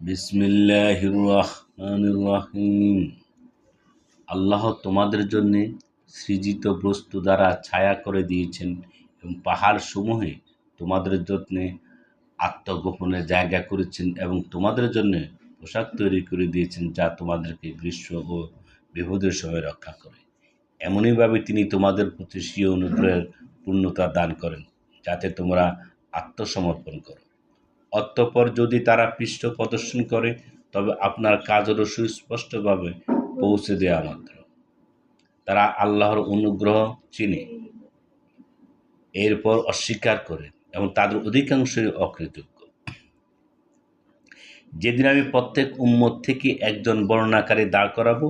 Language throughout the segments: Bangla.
বিসমিল্লাহির রহমানির রহিম আল্লাহ তোমাদের জন্য সৃজিত বস্তু দ্বারা ছায়া করে দিয়েছেন এবং পাহাড় সমূহে তোমাদের জন্য আত্মগোপনের জায়গা করেছেন এবং তোমাদের জন্য পোশাক তৈরি করে দিয়েছেন যা তোমাদেরকে গ্রীষ্ম ও বিপদের সময় রক্ষা করে। এমনইভাবে তিনি তোমাদের প্রতি স্বীয় অনুগ্রহের পূর্ণতা দান করেন, যাতে তোমরা আত্মসমর্পণ করো। অতঃপর যদি তারা পৃষ্ঠ প্রদর্শন করে, তবে আপনার কাজ হলো সুস্পষ্টভাবে পৌঁছে দেওয়া মাত্র। তারা আল্লাহর অনুগ্রহ চিনে, এরপর অস্বীকার করে এবং তাদের অধিকাংশই অকৃতজ্ঞ। যেদিন আমি প্রত্যেক উম্মত থেকে একজন বর্ণনাকারী দাঁড় করাবো,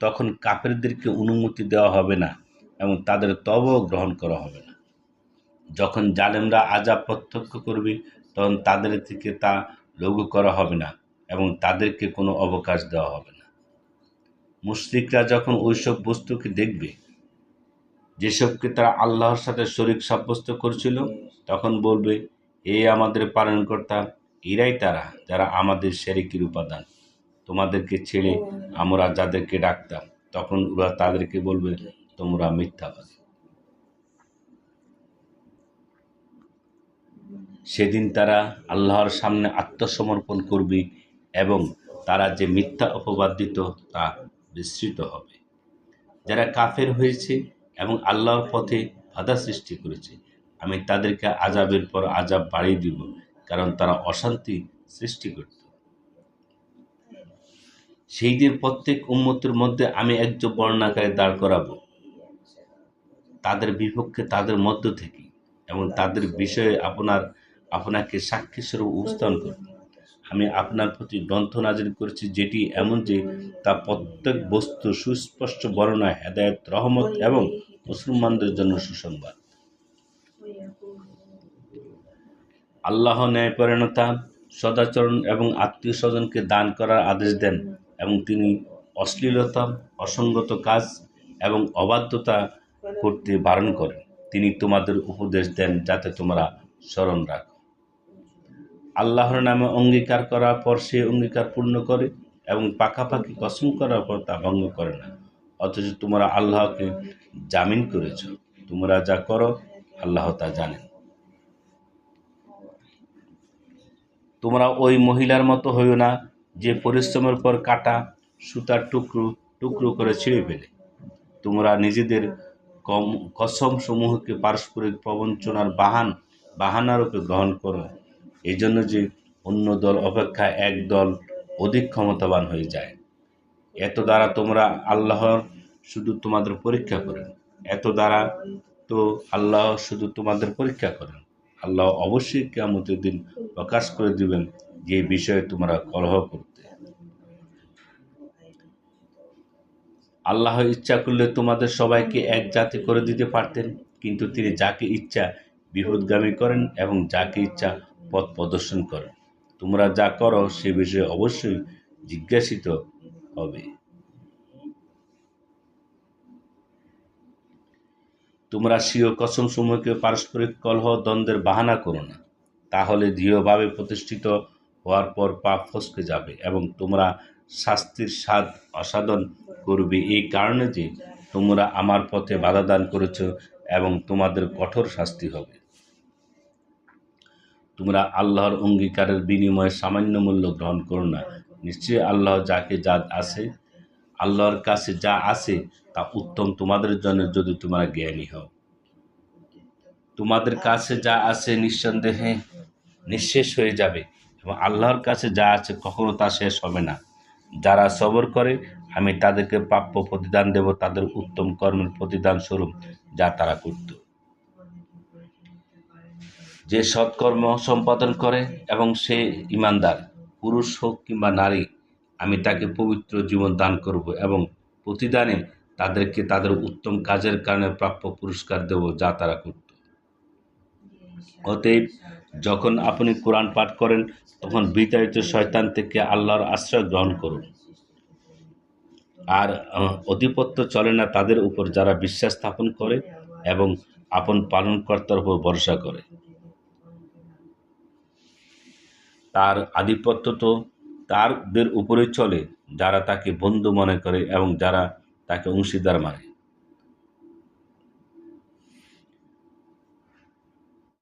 তখন কাফেরদেরকে অনুমতি দেওয়া হবে না এবং তাদের তবও গ্রহণ করা হবে না। যখন জালেমরা আজাব প্রত্যক্ষ করবে তখন তাদের থেকে তা লঘু করা হবে না এবং তাদেরকে কোনো অবকাশ দেওয়া হবে না। মুশরিকরা যখন ওইসব বস্তুকে দেখবে, যেসবকে তারা আল্লাহর সাথে শরিক সাব্যস্ত করছিল, তখন বলবে এ আমাদের পালনকর্তা, এরাই তারা যারা আমাদের শেরিকির উপাদান। তোমাদেরকে ছেড়ে আমরা যাদেরকে ডাকতাম, তখন ওরা তাদেরকে বলবে, তোমরা মিথ্যাবাদী। সেদিন তারা আল্লাহর সামনে আত্মসমর্পণ করবে এবং তারা যে মিথ্যা অপবাদ দিত তা বিস্তৃত হবে। যারা কাফের হয়েছে এবং আল্লাহর পথে বাধা সৃষ্টি করেছে, আমি তাদেরকে আজাবের পর আজাব বাড়িয়ে দিব, কারণ তারা অশান্তি সৃষ্টি করত। সেই দিন প্রত্যেক উন্মতের মধ্যে আমি একজন বর্ণাকারে দাঁড় করাবো। তাদের বিপক্ষে তাদের মধ্য থেকে এবং তাদের বিষয়ে আপনার আপনাকে সাক্ষী স্বরূপ উপস্থাপন করব। আমি আপনার প্রতি গ্রন্থ নাজির করেছি যেটি এমন যে তা প্রত্যেক বস্তু সুস্পষ্ট বর্ণনা হেদায়ত রহমত এবং মুসলমানদের জন্য সুসংবাদ। আল্লাহ ন্যায়পরায়ণতা সদাচরণ এবং আত্মীয় স্বজনকে দান করার আদেশ দেন এবং তিনি অশ্লীলতা অসঙ্গত কাজ এবং অবাধ্যতা করতে বারণ করেন। তিনি তোমাদের উপদেশ দেন যাতে তোমরা স্মরণ রাখো। আল্লাহর নামে অঙ্গীকার করার পর সে অঙ্গীকার পূর্ণ করে এবং পাকাপাকি কসম করার পর তা ভঙ্গ করে না। অথচ তোমরা আল্লাহকে জামিন করেছ। তোমরা যা করো, আল্লাহ তা জানেন তোমরা ওই মহিলার মতো হইও না যে পরিশ্রমের পর কাটা, সুতার টুকরো টুকরো করে ছিঁড়ে ফেলে। তোমরা নিজেদের কম কসম সমূহকে পারস্পরিক প্রবঞ্চনার বাহান বাহানারূপে গ্রহণ করো এই জন্য যে অন্য দল অপেক্ষা এক দল অধিক ক্ষমতাবান হয়ে যায়। এত দ্বারা তোমরা আল্লাহর শুধু তোমাদের পরীক্ষা করেন। এত দ্বারা তো আল্লাহ শুধু তোমাদের পরীক্ষা করেন। আল্লাহ অবশ্যই কেমতের দিন প্রকাশ করে দিবেন যে বিষয়ে তোমরা কলহ করতে। আল্লাহ ইচ্ছা করলে তোমাদের সবাইকে এক জাতি করে দিতে পারতেন, কিন্তু তিনি যাকে ইচ্ছা বিপদগামী করেন এবং যাকে ইচ্ছা পথ প্রদর্শন করেন তোমরা যা করো, সে বিষয়ে অবশ্যই জিজ্ঞাসিত হবে। তোমরা স্বীয় কসম সমূহকে পারস্পরিক কলহ দ্বন্দ্বের বাহানা করো না। তাহলে দৃঢ়ভাবে প্রতিষ্ঠিত হওয়ার পর পা ফসকে যাবে এবং তোমরা শাস্তির স্বাদ অসাধন করবে। এই কারণে যে তোমরা আমার পথে বাধা দান করেছ এবং তোমাদের কঠোর শাস্তি হবে। তোমরা আল্লাহর অঙ্গীকারের বিনিময়ে সামান্য মূল্য গ্রহণ করো না। নিশ্চয়ই আল্লাহ যাকে যা আছে, আল্লাহর কাছে যা আছে তা উত্তম তোমাদের জন্য যদি তোমরা জ্ঞানী হও। তোমাদের কাছে যা আছে নিঃসন্দেহে নিঃশেষ হয়ে যাবে এবং আল্লাহর কাছে যা আছে কখনো তা শেষ হবে না। যারা সবর করে, আমি তাদেরকে প্রাপ্য প্রতিদান দেব, তাদের উত্তম কর্মের প্রতিদান স্বরূপ যা তারা করত। যে সৎকর্ম সম্পাদন করে এবং সে ইমানদার, পুরুষ হোক কিংবা নারী, আমি তাকে পবিত্র জীবন দান করব এবং প্রতিদানে তাদেরকে তাদের উত্তম কাজের কারণে প্রাপ্য পুরস্কার দেব যা তারা করত। অতএব যখন আপনি কোরআন পাঠ করেন, তখন বিতাড়িত শয়তান থেকে আল্লাহর আশ্রয় গ্রহণ করুন। আর অধিপত্য চলে না তাদের উপর যারা বিশ্বাস স্থাপন করে এবং আপন পালনকর্তার উপর ভরসা করে। তার আধিপত্য তো তারদের উপরে চলে, যারা তাকে বন্ধু মনে করে এবং যারা তাকে অংশীদার মানে।